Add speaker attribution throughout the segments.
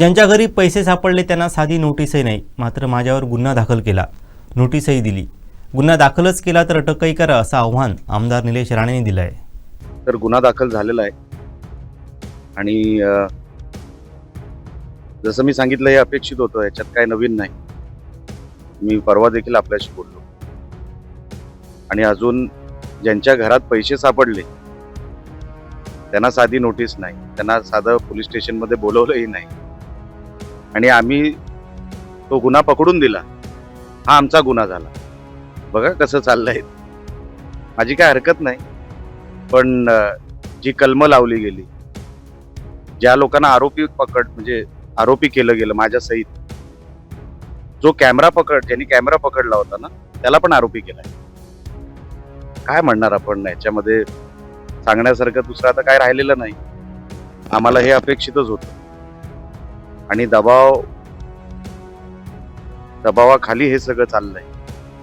Speaker 1: ज्यांच्या घरी पैसे सापडले त्यांना साधी नोटीसही नाही. मात्र माझ्यावर गुन्हा दाखल केला. नोटीसही दिली. गुन्हा दाखलच केला तर अटकही करा असं आव्हान आमदार निलेश राणेंनी दिलं आहे
Speaker 2: तर गुन्हा दाखल झालेला आहे. आणि जसं मी सांगितलं हे अपेक्षित होतं. याच्यात काय नवीन नाही. मी परवा देखील आपल्याशी बोललो. आणि अजून ज्यांच्या घरात पैसे सापडले त्यांना साधी नोटीस नाही. त्यांना साधं पोलीस स्टेशनमध्ये बोलवलंही नाही. आणि आम्ही तो गुन्हा पकडून दिला. हा आमचा गुन्हा झाला. बघा कसं चाललंय. माझी काय हरकत नाही. पण जी कलमं लावली गेली ज्या लोकांना आरोपी पकड म्हणजे आरोपी केलं गेलं माझ्या सहित जो कॅमेरा पकड ज्यांनी कॅमेरा पकडला होता ना त्याला पण आरोपी केला काय म्हणणार आपण? याच्यामध्ये सांगण्यासारखं दुसरं आता काय राहिलेलं नाही. आम्हाला हे अपेक्षितच होतं. आणि दबाव दबावाखाली हे सगळं चाललंय.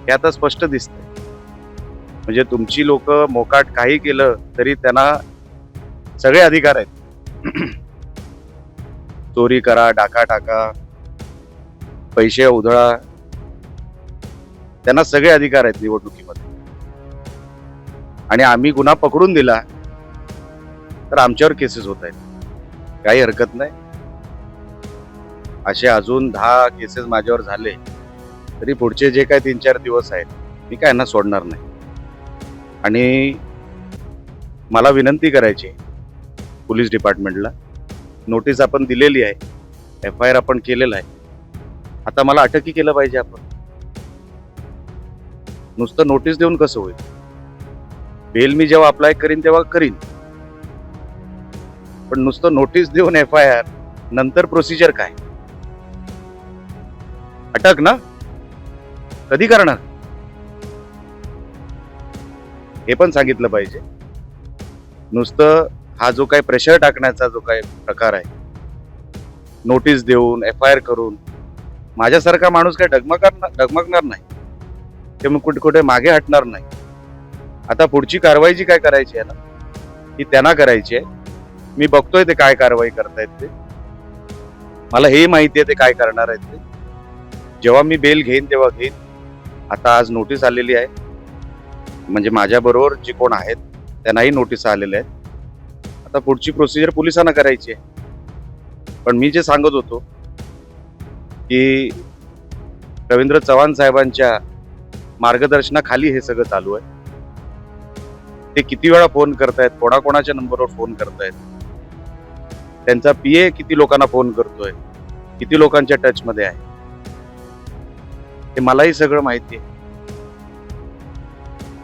Speaker 2: हे आता स्पष्ट दिसतंय. म्हणजे तुमची लोक मोकाट काही केलं तरी त्यांना सगळे अधिकार आहेत. चोरी करा डाका टाका पैसे उधळा. त्यांना सगळे अधिकार आहेत निवडणुकीमध्ये. आणि आम्ही गुन्हा पकडून दिला तर आमच्यावर केसेस होत आहेत. काही हरकत नाही. असे अजून दहा केसेस माझ्यावर झाले तरी पुढचे जे काय तीन चार दिवस आहेत मी काय यांना सोडणार नाही. आणि मला विनंती करायची आहे पोलीस डिपार्टमेंटला. नोटीस आपण दिलेली आहे एफ आय आर आपण केलेला आहे. आता मला अटकही केलं पाहिजे आपण. नुसतं नोटीस देऊन कसं होईल? बेल मी जेव्हा अप्लाय करीन तेव्हा करीन. पण नुसतं नोटीस देऊन एफ आय आर नंतर प्रोसिजर काय? अटक ना? कधी करणार? हे पण सांगितलं पाहिजे. नुसतं हा जो काही प्रेशर टाकण्याचा जो काही प्रकार आहे नोटीस देऊन एफ आय आर करून माझ्यासारखा माणूस काय डगमगणार डगमगणार नाही. ते मग कुठे कुठे मागे हटणार नाही. आता पुढची कारवाई जी काय करायची आहे ना ती त्यांना करायची आहे. मी बघतोय ते काय कारवाई करतायत ते. मला हे माहिती आहे ते काय करणार आहेत ते. जेव्हा मी बेल घेईन तेव्हा घेईन. आता आज नोटीस आलेली आहे. म्हणजे माझ्याबरोबर जे कोण आहेत त्यांनाही नोटीस आलेल्या आहेत. आता पुढची प्रोसिजर पोलिसांना करायची आहे. पण मी जे सांगत होतो की रवींद्र चव्हाण साहेबांच्या मार्गदर्शनाखाली हे सगळं चालू आहे. ते किती वेळा फोन करतायत कोणाकोणाच्या नंबरवर फोन करतायत? त्यांचा पी ए किती लोकांना फोन करतोय? किती लोकांच्या टचमध्ये आहे? हे मलाही सगळं माहिती आहे.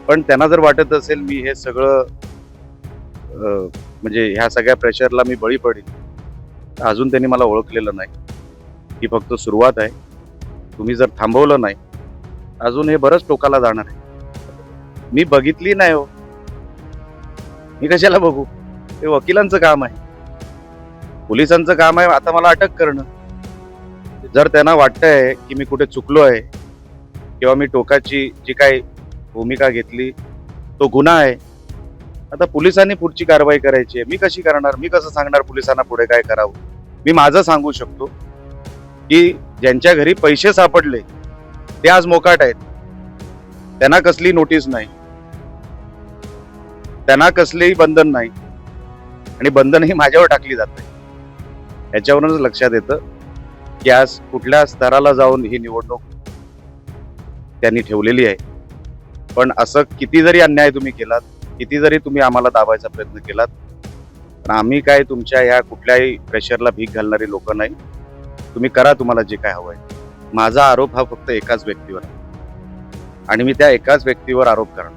Speaker 2: पण त्यांना जर वाटत असेल मी हे सगळं म्हणजे ह्या सगळ्या प्रेशरला मी बळी पडेल तर अजून त्यांनी मला ओळखलेलं नाही. ही फक्त सुरुवात आहे. तुम्ही जर थांबवलं नाही अजून हे बरंच टोकाला जाणार आहे. मी बघितली नाही हो. मी कशाला बघू? हे वकिलांचं काम आहे. पोलिसांचं काम आहे आता मला अटक करणं. जर त्यांना वाटतंय की मी कुठे चुकलो आहे किंवा मी टोकाची जी काही भूमिका घेतली तो गुन्हा आहे. आता पोलिसांनी पुढची कारवाई करायची आहे. मी कशी करणार? मी कसं सांगणार पोलिसांना पुढे काय करावं? मी माझं सांगू शकतो की ज्यांच्या घरी पैसे सापडले ते आज मोकाट आहेत. त्यांना कसली नोटीस नाही. त्यांना कसलेही बंधन नाही. आणि बंधनही माझ्यावर टाकली जात नाही. याच्यावरूनच लक्षात येतं की आज कुठल्या स्तराला जाऊन ही निवडणूक त्यांनी ठेवलेली आहे. पण असं किती जरी अन्याय तुम्ही केलात किती जरी तुम्ही आम्हाला दाबायचा प्रयत्न केलात पण आम्ही काय तुमच्या ह्या कुठल्याही प्रेशरला भीक घालणारी लोक नाही. तुम्ही करा तुम्हाला जे काय हवं आहे माझा आरोप हा फक्त एकाच व्यक्तीवर आहे. आणि मी त्या एकाच व्यक्तीवर आरोप करणार.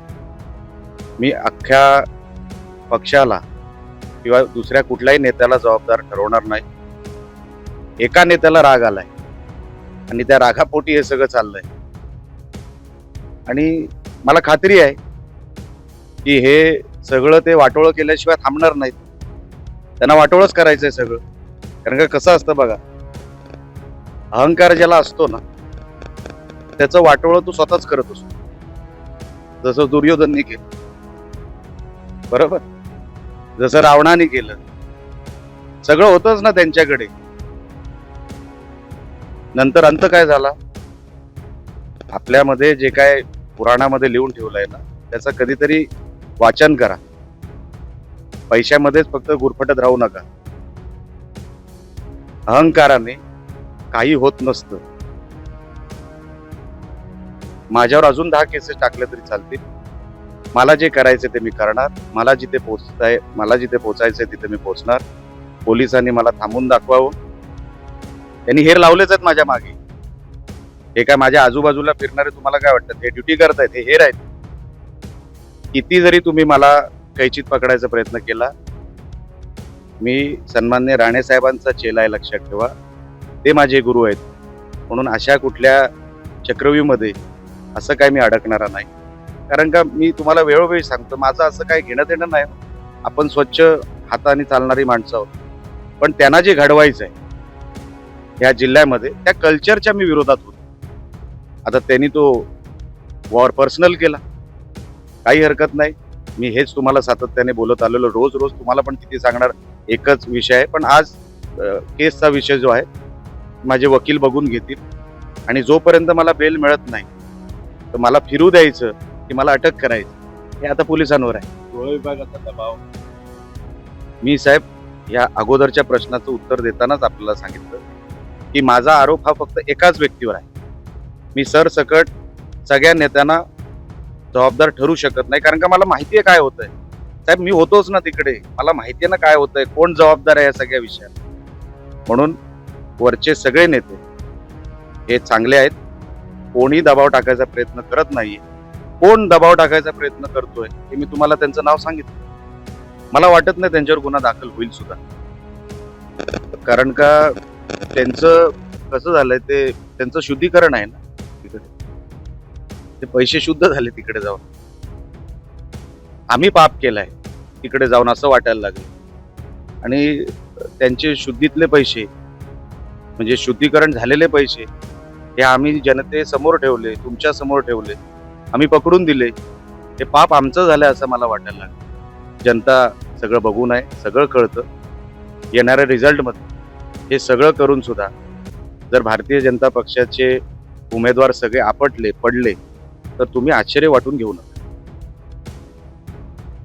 Speaker 2: मी अख्ख्या पक्षाला किंवा दुसऱ्या कुठल्याही नेत्याला जबाबदार ठरवणार नाही. एका नेत्याला राग आलाय. आणि त्या रागापोटी हे सगळं चाललंय. आणि मला खात्री आहे की हे सगळं ते वाटोळं केल्याशिवाय थांबणार नाहीत. त्यांना वाटोळच आहे सगळं. कारण का कसं असतं बघा अहंकार ज्याला असतो ना त्याचं वाटोळं तू स्वतःच करत असतो. जसं दुर्योधननी केलं. बरोबर? जसं रावणाने केलं. सगळं होतंच ना त्यांच्याकडे. नंतर अंत काय झाला? आपल्यामध्ये जे काय पुराणामध्ये लिहून ठेवलं आहे ना त्याचं कधीतरी वाचन करा. पैशामध्येच फक्त गुरफटत राहू नका. अहंकाराने काही होत नसतं. माझ्यावर अजून दहा केसेस टाकले तरी चालतील. मला जे करायचे ते मी करणार. मला जिथे पोहोचताय मला जिथे पोहोचायचंय तिथे मी पोहोचणार. पोलिसांनी मला थांबून दाखवावं. त्यांनी हेर लावलेच आहेत माझ्या मागे. हे काय माझ्या आजूबाजूला फिरणारे तुम्हाला काय वाटतं? हे ड्युटी करतायत हे हेर आहेत किती जरी तुम्ही मला कैचित पकडायचा प्रयत्न केला मी सन्मान्य राणे साहेबांचा चेला आहे लक्षात ठेवा. ते माझे गुरु आहेत. म्हणून अशा कुठल्या चक्रव्यूमध्ये असं काय मी अडकणारा नाही. कारण का मी तुम्हाला वेळोवेळी सांगतो माझं असं काय घेणं देणं नाही. आपण स्वच्छ हाताने चालणारी माणसं आहोत. पण त्यांना जे घडवायचं आहे या जिल्ह्यामध्ये त्या कल्चरच्या मी विरोधात होतो. आता त्यांनी तो वॉर पर्सनल केला. काही हरकत नाही. मी हेच तुम्हाला सातत्याने बोलत आलेलो. रोज रोज तुम्हाला पण किती सांगणार एकच विषय आहे. पण आज केसचा विषय जो आहे माझे वकील बघून घेतील. आणि जोपर्यंत मला बेल मिळत नाही तर मला फिरू द्यायचं की मला अटक करायचं. हे आता पोलिसांवर आहे.
Speaker 3: विभागाचा दबाव.
Speaker 2: मी साहेब या अगोदरच्या प्रश्नाचं उत्तर देतानाच आपल्याला सांगितलं की माझा आरोप हा फक्त एकाच व्यक्तीवर आहे. मी सरसकट सगळ्या नेत्यांना जबाबदार ठरू शकत नाही. कारण का मला माहिती आहे काय होतंय. साहेब मी होतोच ना तिकडे. मला माहिती आहे ना काय होतंय. कोण जबाबदार आहे या सगळ्या विषयात? म्हणून वरचे सगळे नेते हे चांगले आहेत. कोणी दबाव टाकायचा प्रयत्न करत नाहीये. कोण दबाव टाकायचा प्रयत्न करतोय हे मी तुम्हाला त्यांचं नाव सांगितलं. मला वाटत नाही त्यांच्यावर गुन्हा दाखल होईल सुद्धा. कारण का त्यांचं कसं झालंय ते त्यांचं शुद्धीकरण आहे ना. ते पैसे शुद्ध झाले तिकडे जाऊन. आम्ही पाप केलाय तिकडे जाऊन असं वाटायला लागलं. आणि त्यांचे शुद्धीतले पैसे म्हणजे शुद्धीकरण झालेले पैसे हे आम्ही जनतेसमोर ठेवले तुमच्यासमोर ठेवले आम्ही पकडून दिले. हे पाप आमचं झालं असं मला वाटायला लागलं. जनता सगळं बघून आहे सगळं कळतं. येणाऱ्या रिझल्टमध्ये हे सगळं करून सुद्धा जर भारतीय जनता पक्षाचे उमेदवार सगळे आपटले पडले तर तुम्ही आश्चर्य वाटून घेऊ नका.